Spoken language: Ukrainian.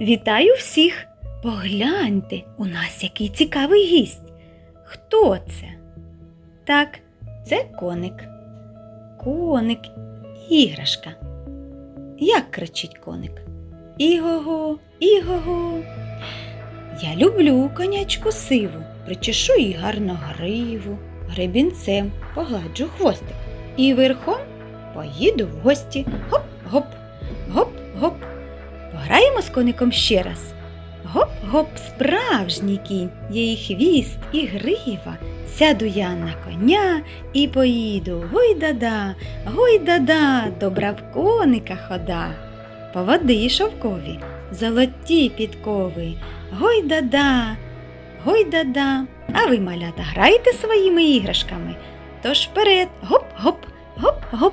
Вітаю всіх! Погляньте, у нас який цікавий гість. Хто це? Так, це коник. Коник, іграшка. Як кричить коник? Іго-го, іго-го. Я люблю конячку сиву, причешу їй гарно гриву, гребінцем погладжу хвостик. І верхом поїду в гості. Гоп-гоп, гоп-гоп. Пограємо з коником ще раз. Гоп-гоп, справжній кінь, і хвіст, і грива. Сяду я на коня і поїду. Гой да-да, гой да-да, добра в коника хода. Поводи шовкові, золоті підкови. Гой да-да, гой да-да. А ви, малята, граєте своїми іграшками? Тож вперед, гоп-гоп, гоп-гоп.